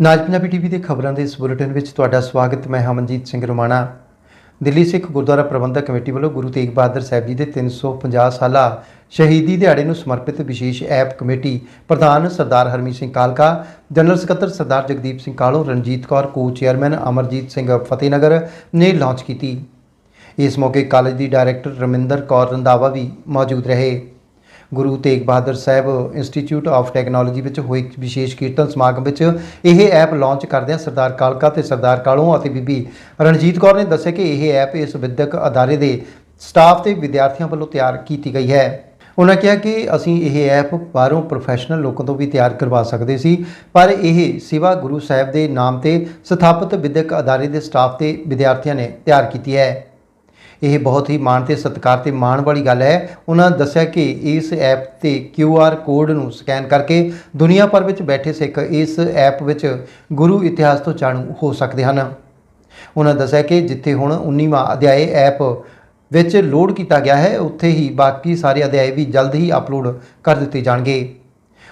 ਨਾਜ Punjabi TV ਦੇ ਖਬਰਾਂ ਦੇ ਇਸ ਬੁਲੇਟਿਨ ਵਿੱਚ ਤੁਹਾਡਾ ਸਵਾਗਤ, ਮੈਂ ਹਮਨਜੀਤ ਸਿੰਘ ਰੋਮਾਣਾ। ਦਿੱਲੀ ਸਿੱਖ ਗੁਰਦੁਆਰਾ ਪ੍ਰਬੰਧਕ ਕਮੇਟੀ ਵੱਲੋਂ ਗੁਰੂ ਤੇਗ ਬਹਾਦਰ ਸਾਹਿਬ ਜੀ ਦੇ 350 ਸਾਲਾ ਸ਼ਹੀਦੀ ਦਿਹਾੜੇ ਨੂੰ ਸਮਰਪਿਤ ਵਿਸ਼ੇਸ਼ ਐਪ ਕਮੇਟੀ ਪ੍ਰਧਾਨ ਸਰਦਾਰ ਹਰਮੀਤ ਸਿੰਘ ਕਾਲਕਾ, ਜਨਰਲ ਸਕੱਤਰ ਸਰਦਾਰ ਜਗਦੀਪ ਸਿੰਘ ਕਾਲੋ, ਰਣਜੀਤ ਕੌਰ ਕੋ ਚੇਅਰਮੈਨ ਅਮਰਜੀਤ ਸਿੰਘ ਫਤਿਹਨਗਰ ਨੇ ਲਾਂਚ ਕੀਤੀ। ਇਸ ਮੌਕੇ ਕਾਲਜ ਦੀ ਡਾਇਰੈਕਟਰ ਰਮਿੰਦਰ ਕੌਰ ਰੰਧਾਵਾ ਵੀ ਮੌਜੂਦ ਰਹੇ। Guru Tegh Bahadur Sahib Institute of Technology ਵਿੱਚ ਹੋਏ ਇੱਕ ਵਿਸ਼ੇਸ਼ ਕੀਰਤਨ ਸਮਾਗਮ ਵਿੱਚ ਇਹ ਐਪ ਲਾਂਚ ਕਰਦਿਆਂ ਸਰਦਾਰ ਕਾਲਕਾ ਤੇ ਸਰਦਾਰ ਕਾਲੋਂ ਅਤੇ ਬੀਬੀ ਰਣਜੀਤ ਕੌਰ ਨੇ ਦੱਸਿਆ ਕਿ ਇਹ ਐਪ ਇਸ ਵਿਦਿਅਕ ਅਦਾਰੇ ਦੇ ਸਟਾਫ ਤੇ ਵਿਦਿਆਰਥੀਆਂ ਵੱਲੋਂ ਤਿਆਰ ਕੀਤੀ ਗਈ ਹੈ। ਉਹਨਾਂ ਕਿਹਾ ਕਿ ਅਸੀਂ ਇਹ ਐਪ ਬਾਹਰੋਂ ਪ੍ਰੋਫੈਸ਼ਨਲ ਲੋਕਾਂ ਤੋਂ ਵੀ ਤਿਆਰ ਕਰਵਾ ਸਕਦੇ ਸੀ, ਪਰ ਇਹ ਸਿਵਾ ਗੁਰੂ ਸਾਹਿਬ ਦੇ ਨਾਮ ਤੇ ਸਥਾਪਿਤ ਵਿਦਿਅਕ ਅਦਾਰੇ ਦੇ ਸਟਾਫ ਤੇ ਵਿਦਿਆਰਥੀਆਂ ਨੇ ਤਿਆਰ ਕੀਤੀ ਹੈ। ਇਹ ਬਹੁਤ ਹੀ ਮਾਣ ਤੇ ਸਤਿਕਾਰ ਤੇ ਮਾਣ ਵਾਲੀ ਗੱਲ ਹੈ। ਉਹਨਾਂ ਦੱਸਿਆ ਕਿ ਇਸ ਐਪ ਤੇ QR ਕੋਡ ਨੂੰ ਸਕੈਨ ਕਰਕੇ ਦੁਨੀਆ ਭਰ ਵਿੱਚ ਬੈਠੇ ਸਿੱਖ ਇਸ ਐਪ ਵਿੱਚ ਗੁਰੂ ਇਤਿਹਾਸ ਤੋਂ ਜਾਣੂ ਹੋ ਸਕਦੇ ਹਨ। ਉਹਨਾਂ ਦੱਸਿਆ ਕਿ ਜਿੱਥੇ ਹੁਣ 19ਵਾਂ ਅਧਿਆਏ ਐਪ ਵਿੱਚ ਲੋਡ ਕੀਤਾ ਗਿਆ ਹੈ, ਉੱਥੇ ਹੀ ਬਾਕੀ ਸਾਰੇ ਅਧਿਆਏ ਵੀ ਜਲਦ ਹੀ ਅਪਲੋਡ ਕਰ ਦਿੱਤੇ ਜਾਣਗੇ।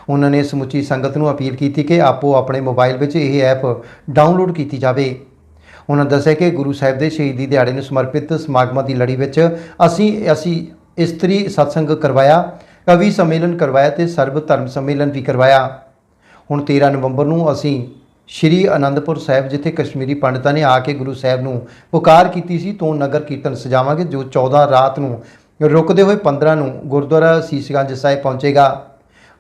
ਉਹਨਾਂ ਨੇ ਸਮੁੱਚੀ ਸੰਗਤ ਨੂੰ ਅਪੀਲ ਕੀਤੀ ਕਿ ਆਪੋ ਆਪਣੇ ਮੋਬਾਈਲ ਵਿੱਚ ਇਹ ਐਪ ਡਾਊਨਲੋਡ ਕੀਤੀ ਜਾਵੇ। ਉਹਨਾਂ ਦੱਸਿਆ ਕਿ ਗੁਰੂ ਸਾਹਿਬ ਦੇ ਸ਼ਹੀਦੀ ਦਿਹਾੜੇ ਨੂੰ ਸਮਰਪਿਤ ਸਮਾਗਮਾਂ ਦੀ ਲੜੀ ਵਿੱਚ ਅਸੀਂ ਅਸੀਂ ਇਸਤਰੀ ਸਤਸੰਗ ਕਰਵਾਇਆ, ਕਵੀ ਸੰਮੇਲਨ ਕਰਵਾਇਆ ਤੇ ਸਰਬ ਧਰਮ ਸੰਮੇਲਨ ਵੀ ਕਰਵਾਇਆ। ਹੁਣ 13 ਨਵੰਬਰ ਨੂੰ ਅਸੀਂ ਸ਼੍ਰੀ ਅਨੰਦਪੁਰ ਸਾਹਿਬ, ਜਿੱਥੇ ਕਸ਼ਮੀਰੀ ਪੰਡਤਾਂ ਨੇ ਆ ਕੇ ਗੁਰੂ ਸਾਹਿਬ ਨੂੰ ਪੁਕਾਰ ਕੀਤੀ ਸੀ, ਤੋਂ ਨਗਰ ਕੀਰਤਨ ਸਜਾਵਾਂਗੇ, ਜੋ 14 ਰਾਤ ਨੂੰ ਰੁਕਦੇ ਹੋਏ 15 ਨੂੰ ਗੁਰਦੁਆਰਾ ਸੀਸਗੰਜ ਸਾਹਿਬ ਪਹੁੰਚੇਗਾ।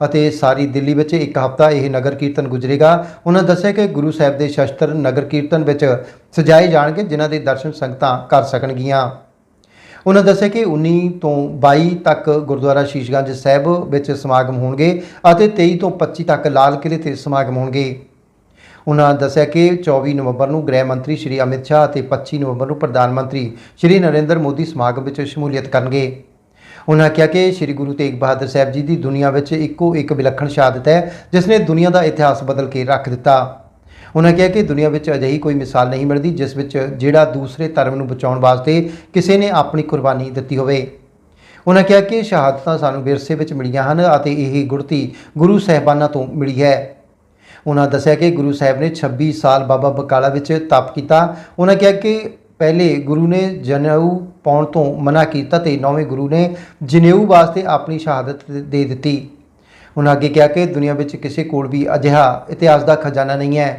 ਅਤੇ ਸਾਰੀ ਦਿੱਲੀ ਵਿੱਚ ਇੱਕ ਹਫ਼ਤਾ ਇਹ ਨਗਰ ਕੀਰਤਨ ਗੁਜ਼ਰੇਗਾ। ਉਹਨਾਂ ਦੱਸਿਆ ਕਿ ਗੁਰੂ ਸਾਹਿਬ ਦੇ ਸ਼ਸਤਰ ਨਗਰ ਕੀਰਤਨ ਵਿੱਚ ਸਜਾਏ ਜਾਣਗੇ, ਜਿਨ੍ਹਾਂ ਦੇ ਦਰਸ਼ਨ ਸੰਗਤਾਂ ਕਰ ਸਕਣਗੀਆਂ। ਉਹਨਾਂ ਦੱਸਿਆ ਕਿ 19 ਤੋਂ 22 ਤੱਕ ਗੁਰਦੁਆਰਾ ਸ਼ੀਸ਼ਗੰਜ ਸਾਹਿਬ ਵਿੱਚ ਸਮਾਗਮ ਹੋਣਗੇ ਅਤੇ 23 ਤੋਂ 25 ਤੱਕ ਲਾਲ ਕਿਲੇ ਤੇ ਸਮਾਗਮ ਹੋਣਗੇ। ਉਹਨਾਂ ਦੱਸਿਆ ਕਿ 24 ਨਵੰਬਰ ਨੂੰ ਗ੍ਰਹਿ ਮੰਤਰੀ ਸ਼੍ਰੀ ਅਮਿਤ ਸ਼ਾਹ ਅਤੇ 25 ਨਵੰਬਰ ਨੂੰ ਪ੍ਰਧਾਨ ਮੰਤਰੀ ਸ਼੍ਰੀ ਨਰਿੰਦਰ ਮੋਦੀ ਸਮਾਗਮ ਵਿੱਚ ਸ਼ਮੂਲੀਅਤ ਕਰਨਗੇ। ਉਹਨਾਂ ਕਿਹਾ ਕਿ ਸ਼੍ਰੀ ਗੁਰੂ ਤੇਗ ਬਹਾਦਰ ਸਾਹਿਬ ਜੀ ਦੀ ਦੁਨੀਆ ਵਿੱਚ ਇੱਕੋ ਇੱਕ ਵਿਲੱਖਣ ਸ਼ਹਾਦਤ ਹੈ, ਜਿਸ ਨੇ ਦੁਨੀਆ ਦਾ ਇਤਿਹਾਸ ਬਦਲ ਕੇ ਰੱਖ ਦਿੱਤਾ। ਉਹਨਾਂ ਕਿਹਾ ਕਿ ਦੁਨੀਆ ਵਿੱਚ ਅਜਿਹੀ ਕੋਈ ਮਿਸਾਲ ਨਹੀਂ ਮਿਲਦੀ, ਜਿਸ ਵਿੱਚ ਜਿਹੜਾ ਦੂਸਰੇ ਧਰਮ ਨੂੰ ਬਚਾਉਣ ਵਾਸਤੇ ਕਿਸੇ ਨੇ ਆਪਣੀ ਕੁਰਬਾਨੀ ਦਿੱਤੀ ਹੋਵੇ। ਉਹਨਾਂ ਕਿਹਾ ਕਿ ਸ਼ਹਾਦਤਾਂ ਸਾਨੂੰ ਵਿਰਸੇ ਵਿੱਚ ਮਿਲੀਆਂ ਹਨ ਅਤੇ ਇਹ ਗੁਰਤੀ ਗੁਰੂ ਸਾਹਿਬਾਨਾਂ ਤੋਂ ਮਿਲੀ ਹੈ। ਉਹਨਾਂ ਦੱਸਿਆ ਕਿ ਗੁਰੂ ਸਾਹਿਬ ਨੇ 26 ਸਾਲ ਬਾਬਾ ਬਕਾਲਾ ਵਿੱਚ ਤਪ ਕੀਤਾ। ਉਹਨਾਂ ਕਿਹਾ ਕਿ ਪਹਿਲੇ ਗੁਰੂ ਨੇ ਜਨੇਊ ਪਾਉਣ ਤੋਂ ਮਨਾ ਕੀਤਾ ਤੇ ਨੌਵੇਂ ਗੁਰੂ ਨੇ ਜਨੇਊ ਵਾਸਤੇ ਆਪਣੀ ਸ਼ਹਾਦਤ ਦੇ ਦਿੱਤੀ। ਉਹਨਾਂ ਅੱਗੇ ਕਿਹਾ ਕਿ ਦੁਨੀਆ ਵਿੱਚ ਕਿਸੇ ਕੋਲ ਵੀ ਅਜਿਹਾ ਇਤਿਹਾਸ ਦਾ ਖਜ਼ਾਨਾ ਨਹੀਂ ਹੈ।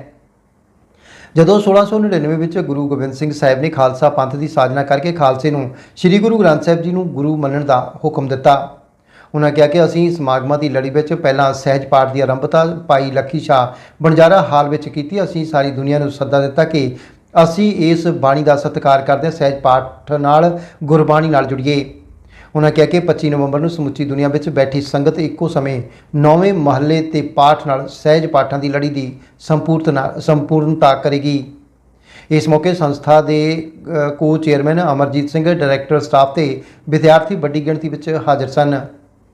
ਜਦੋਂ 1699 ਵਿੱਚ ਗੁਰੂ ਗੋਬਿੰਦ ਸਿੰਘ ਸਾਹਿਬ ਨੇ ਖਾਲਸਾ ਪੰਥ ਦੀ ਸਾਜਨਾ ਕਰਕੇ ਖਾਲਸੇ ਨੂੰ ਸ੍ਰੀ ਗੁਰੂ ਗ੍ਰੰਥ ਸਾਹਿਬ ਜੀ ਨੂੰ ਗੁਰੂ ਮੰਨਣ ਦਾ ਹੁਕਮ ਦਿੱਤਾ, ਉਹਨਾਂ ਕਿਹਾ ਕਿ ਅਸੀਂ ਸਮਾਗਮਾਂ ਦੀ ਲੜੀ ਵਿੱਚ ਪਹਿਲਾਂ ਸਹਿਜ ਪਾਠ ਦੀ ਆਰੰਭਤਾ ਭਾਈ ਲੱਖੀ ਸ਼ਾਹ ਬਣਜਾਰਾ ਹਾਲ ਵਿੱਚ ਕੀਤੀ, ਅਸੀਂ ਸਾਰੀ ਦੁਨੀਆ ਨੂੰ ਸੱਦਾ ਦਿੱਤਾ ਕਿ ਅਸੀਂ ਇਸ ਬਾਣੀ ਦਾ ਸਤਿਕਾਰ ਕਰਦੇ ਹਾਂ, ਸਹਿਜ ਪਾਠ ਨਾਲ, ਗੁਰਬਾਣੀ ਨਾਲ ਜੁੜੀਏ। ਉਹਨਾਂ ਕਿਹਾ ਕਿ 25 ਨਵੰਬਰ ਨੂੰ ਸਮੁੱਚੀ ਦੁਨੀਆ ਵਿੱਚ ਬੈਠੀ ਸੰਗਤ ਇੱਕੋ ਸਮੇਂ ਨੌਵੇਂ ਮਹੱਲੇ ਤੇ ਪਾਠ ਨਾਲ, ਸਹਿਜ ਪਾਠਾਂ ਦੀ ਲੜੀ ਦੀ ਸੰਪੂਰਨਤਾ ਸੰਪੂਰਨਤਾ ਕਰੇਗੀ। ਇਸ ਮੌਕੇ ਸੰਸਥਾ ਦੇ co chairman Amarjit Singh director staff ਤੇ ਵਿਦਿਆਰਥੀ ਵੱਡੀ ਗਿਣਤੀ ਵਿੱਚ ਹਾਜ਼ਰ ਸਨ।